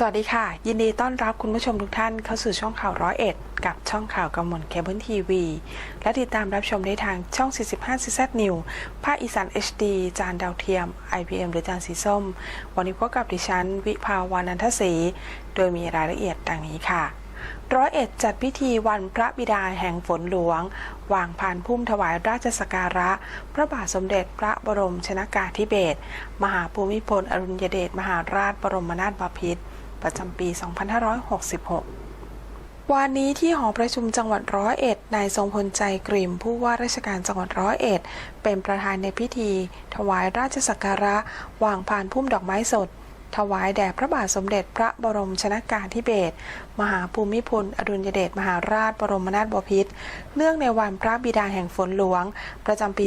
สวัสดีค่ะ ยินดีต้อนรับคุณผู้ชมทุกท่านเข้าสู่ช่องข่าวร้อยเอ็ดกับช่องข่าวกำมลเคเบิลทีวีและติดตามรับชมได้ทางช่อง 45 CZ New ภาคอีสาน HD จานดาวเทียม IPM หรือจานสีส้ม วันนี้พบกับดิฉัน วิภาวานันทศรีโดยมีรายละเอียดดังนี้ค่ะร้อยเอ็ดจัดพิธีวันพระบิดาแห่งฝนหลวง วางพานพุ่มถวายราชสการะ พระบาทสมเด็จพระบรมชนากาธิเบศรมหาภูมิพลอดุลยเดชมหาราชบรมนาถบพิตร ประจำปี 2566วันนี้ที่หอประชุมจังหวัดร้อยเอ็ด นายทรงพลใจกริมผู้ว่าราชการจังหวัดร้อยเอ็ด เป็นประธานในพิธี ถวายราชสักการะ วางพานพุ่มดอกไม้สด ถวายแด่พระบาทสมเด็จพระบรมชนากาธิเบศร มหาภูมิพล อดุลยเดชมหาราชบรมนาถบพิตร เนื่องในวันพระบิดาแห่งฝนหลวง ประจำปี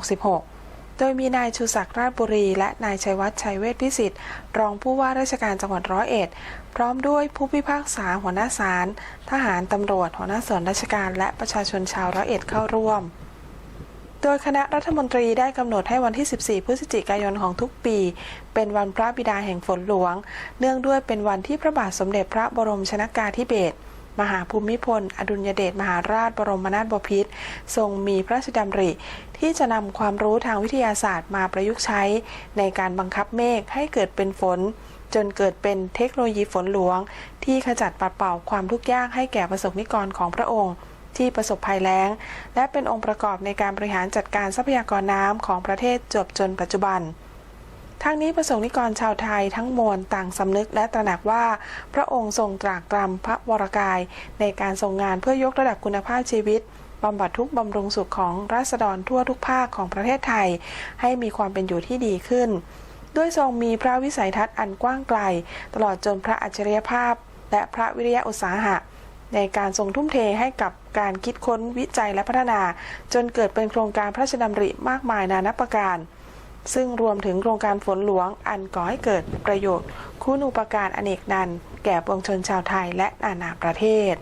2566 โดยมีนายชูศักดิ์ราชบุรี และนายชัยวัฒน์ชัยเวชพิสิทธิ์ รองผู้ว่าราชการจังหวัดร้อยเอ็ด พร้อมด้วยผู้พิพากษาหัวหน้าศาลทหารตำรวจหัวหน้าส่วนราชการ และประชาชนชาวร้อยเอ็ดเข้าร่วมโดยคณะรัฐมนตรีได้กำหนดให้วันที่ 14 พฤศจิกายนของทุกปี เป็นวันพระบิดาแห่งฝนหลวง เนื่องด้วยเป็นวันที่พระบาทสมเด็จพระบรมชนากาธิเบศร มหาภูมิพล อดุลยเดชมหาราชบรมนาถบพิตรทรงมีพระราชดำริ ที่จะนำความรู้ทางวิทยาศาสตร์มาประยุกต์ใช้ ในการบังคับเมฆให้เกิดเป็นฝน จนเกิดเป็นเทคโนโลยีฝนหลวง ที่ขจัดปัดเป่าความทุกข์ยากให้แก่ประสบนิกรของพระองค์ที่ประสบภัยแล้ง และเป็นองค์ประกอบในการบริหารจัดการทรัพยากรน้ำของประเทศจบจนปัจจุบัน ทั้งนี้ประสงค์นิกรชาวไทยทั้งมวลต่างสำนึกและตระหนักว่า พระองค์ทรงตรากตรำพระวรกาย ในการทรงงานเพื่อยกระดับคุณภาพชีวิตบำบัดทุกบำรุงสุขของราษฎรทั่วทุกภาคของประเทศไทย ให้มีความเป็นอยู่ที่ดีขึ้น ด้วยทรงมีพระวิสัยทัศน์อันกว้างไกล ตลอดจนพระอัจฉริยภาพ และพระวิริยะอุตสาหะ ในการทรงทุ่มเทให้กับการคิดค้นวิจัยและพัฒนา จนเกิดเป็นโครงการพระราชดำริมากมายนานับประการ ซึ่งรวมถึงโครงการฝนหลวงอันก่อให้เกิดประโยชน์ คุณูปการอเนกนันแก่ปวงชนชาวไทยและนานาประเทศ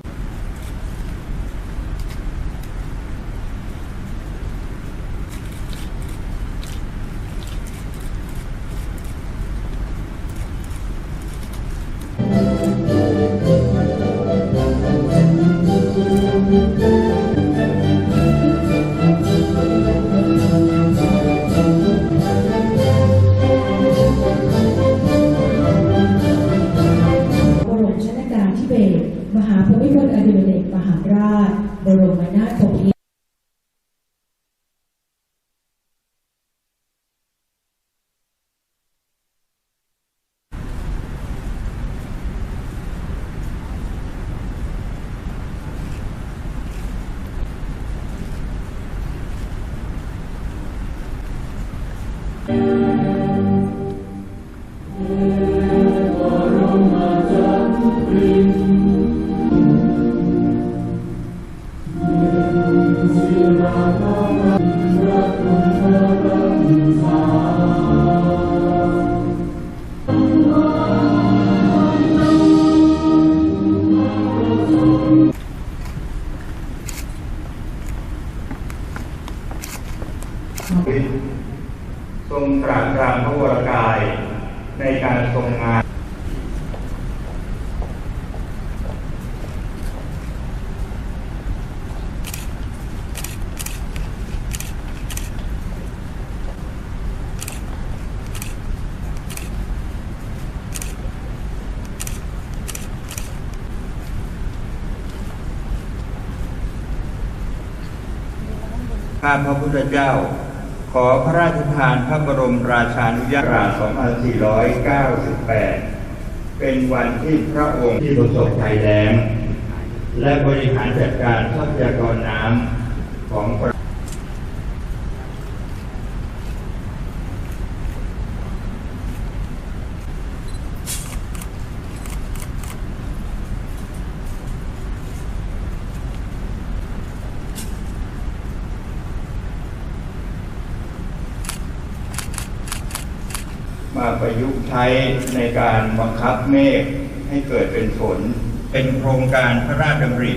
ข้าพระพุทธเจ้า ขอพระราชทานพระบรมราชานุญาตรา2498 เป็นวันที่พระองค์ที่ประสบภัยแล้ง และบริหารจัดการทรัพยากรน้ำของประ มาประยุกต์ใช้ในการบังคับเมฆให้เกิดเป็นฝน เป็นโครงการพระราชดำริ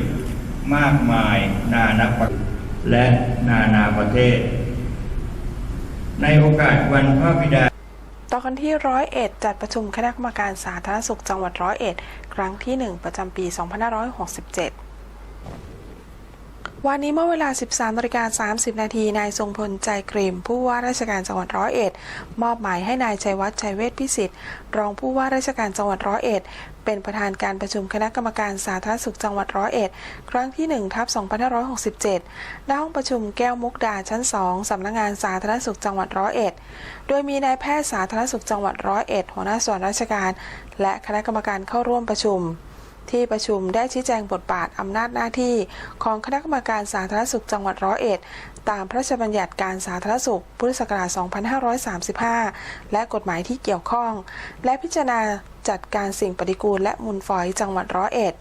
มากมายนานับประและนานาประเทศ ในโอกาสวันพระบิดาดกันที่ร้อยเอ็ดจัดประชุมคณะกรรมการสาธารณสุขจังหวัดร้อยเอ็ดครั้งที่ 1 ประจำปี 2567 วันนี้เมื่อเวลา 13นาฬิกา30 นาที นายทรงพลใจกรีมผู้ว่าราชการจังหวัดร้อยเอ็ด มอบหมายให้นายชัยวัฒน์ชัยเวชพิสิทธิ์ รองผู้ว่าราชการจังหวัดร้อยเอ็ด เป็นประธานการประชุมคณะกรรมการสาธารณสุขจังหวัดร้อยเอ็ด ครั้งที่ 1 ทับ 2567 ณ ห้องประชุมแก้วมุกดาชั้น 2 สำนักงานสาธารณสุขจังหวัดร้อยเอ็ด โดยมีนายแพทย์สาธารณสุขจังหวัดร้อยเอ็ดหัวหน้าส่วนราชการ และคณะกรรมการเข้าร่วมประชุม ที่ประชุมได้ชี้แจงบทบาทอำนาจหน้าที่ของคณะกรรมการสาธารณสุขจังหวัดร้อยเอ็ด ตามพระราชบัญญัติการสาธารณสุข พุทธศักราช 2535 และกฎหมายที่เกี่ยวข้อง และพิจารณาจัดการสิ่งปฏิกูลและมูลฝอยจังหวัดร้อยเอ็ด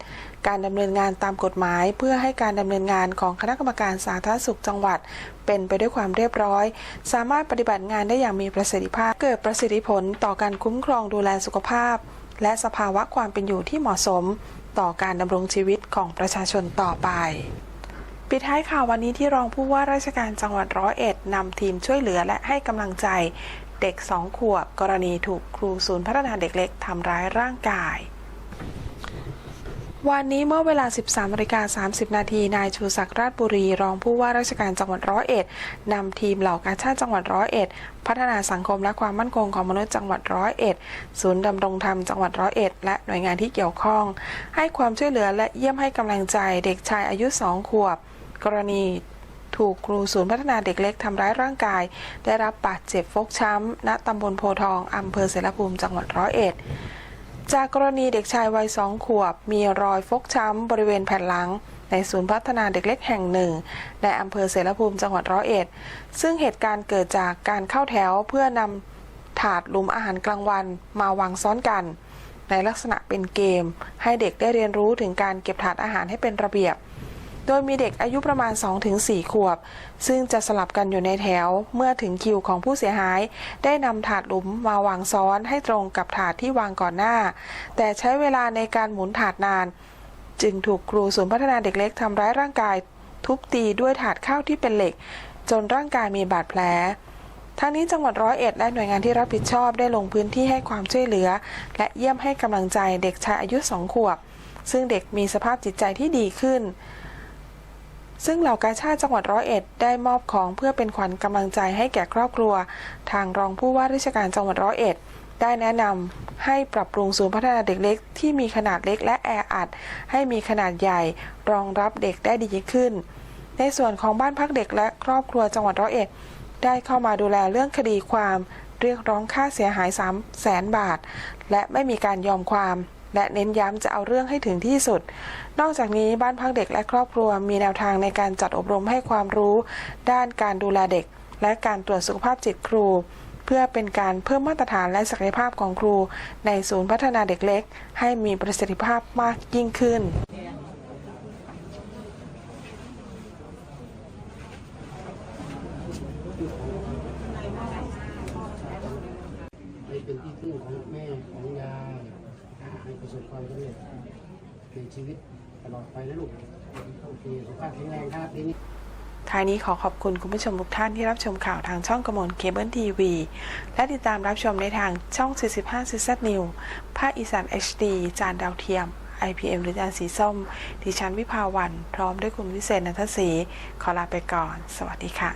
การดำเนินงานตามกฎหมาย เพื่อให้การดำเนินงานของคณะกรรมการสาธารณสุขจังหวัด เป็นไปด้วยความเรียบร้อย สามารถปฏิบัติงานได้อย่างมีประสิทธิภาพ เกิดประสิทธิผลต่อการคุ้มครองดูแลสุขภาพ และสภาวะความเป็นอยู่ที่เหมาะสม ต่อการดำรงชีวิตของประชาชนต่อไป ปิดท้ายข่าววันนี้ที่รองผู้ว่าราชการจังหวัดร้อยเอ็ดนำทีมช่วยเหลือและให้กำลังใจ เด็กสองขวบ กรณีถูกครูศูนย์พัฒนาเด็กเล็กทำร้ายร่างกาย วันนี้เมื่อเวลา 13นาฬิกา30 นาที นายชูศักดิ์ราชบุรี รองผู้ว่าราชการจังหวัดร้อยเอ็ดนำทีมเหล่ากาชาติจังหวัดร้อยเอ็ด พัฒนาสังคมและความมั่นคงของมนุษย์จังหวัดร้อยเอ็ด ศูนย์ดำรงธรรมจังหวัดร้อยเอ็ด และหน่วยงานที่เกี่ยวข้อง ให้ความช่วยเหลือและเยี่ยมให้กำลังใจเด็กชายอายุสองขวบ กรณีถูกครูศูนย์พัฒนาเด็กเล็กทำร้ายร่างกาย ได้รับบาดเจ็บฟกช้ำณตำบลโพทองอำเภอเสรภูมิจังหวัดร้อยเอ็ด จากกรณีเด็กชายวัยสองขวบ มีรอยฟกช้ำบริเวณแผ่นหลัง ในศูนย์พัฒนาเด็กเล็กแห่งหนึ่ง ในอำเภอเสรภูมิจังหวัดร้อยเอ็ด ซึ่งเหตุการณ์เกิดจากการเข้าแถวเพื่อนำถาดหลุมอาหารกลางวันมาวางซ้อนกัน ในลักษณะเป็นเกม ให้เด็กได้เรียนรู้ถึงการเก็บถาดอาหารให้เป็นระเบียบ ดยมีเด็กอายุประมาณ 2-4 ขวบ ซึ่งจะสลับกันอยู่ในแถว เมื่อถึงคิวของผู้เสียหาย ได้นำถาดหลุมมาวางซ้อนให้ตรงกับถาดที่วางก่อนหน้า แต่ใช้เวลาในการหมุนถาดนาน จึงถูกครูศูนย์พัฒนาเด็กเล็กทำร้ายร่างกาย ทุบตีด้วยถาดข้าวที่เป็นเหล็ก จนร่างกายมีบาดแผลทั้งนี้จังหวัดร้อยเอ็ดและหน่วยงานที่รับผิดชอบได้ลงพื้นที่ให้ความช่วยเหลือ และเยี่ยมให้กำลังใจเด็กชายอายุสองขวบ ซึ่งเด็กมีสภาพจิตใจที่ดีขึ้น ซึ่งเหล่ากาชาติจังหวัดร้อยเอ็ดได้มอบของเพื่อเป็นขวัญกำลังใจให้แก่ครอบครัว ทางรองผู้ว่าราชการจังหวัดร้อยเอ็ดได้แนะนำให้ปรับปรุงศูนย์พัฒนาเด็กเล็กที่มีขนาดเล็กและแออัด ให้มีขนาดใหญ่ รองรับเด็กได้ดียิ่งขึ้น ในส่วนของบ้านพักเด็กและครอบครัวจังหวัดร้อยเอ็ด ได้เข้ามาดูแลเรื่องคดีความ เรียกร้องค่าเสียหาย3แสนบาท และไม่มีการยอมความ และเน้นย้ำจะเอาเรื่องให้ถึงที่สุด นอกจากนี้บ้านพักเด็กและครอบครัวมีแนวทางในการจัดอบรมให้ความรู้ ด้านการดูแลเด็ก และการตรวจสุขภาพจิตครู เพื่อเป็นการเพิ่มมาตรฐานและศักยภาพของครู ในศูนย์พัฒนาเด็กเล็ก ให้มีประสิทธิภาพมากยิ่งขึ้นเป็นที่พึ่งของแม่ของยาย ให้ประสบความสำเร็จในชีวิตตลอดไปนะลูกโอเคสุขภาพแข็งแรงครับทีนี้ ท้ายนี้ขอขอบคุณคุณผู้ชมทุกท่านที่รับชมข่าวทางช่องกระมวลเคเบิลทีวี และติดตามรับชมในทางช่อง 45 c z New ภาคอีสาน HD จานดาวเทียม IPM หรือจานสีส้ม ดิฉันวิภาวัน พร้อมด้วยคุณวิเศษนันทศรีขอลาไปก่อน สวัสดีค่ะ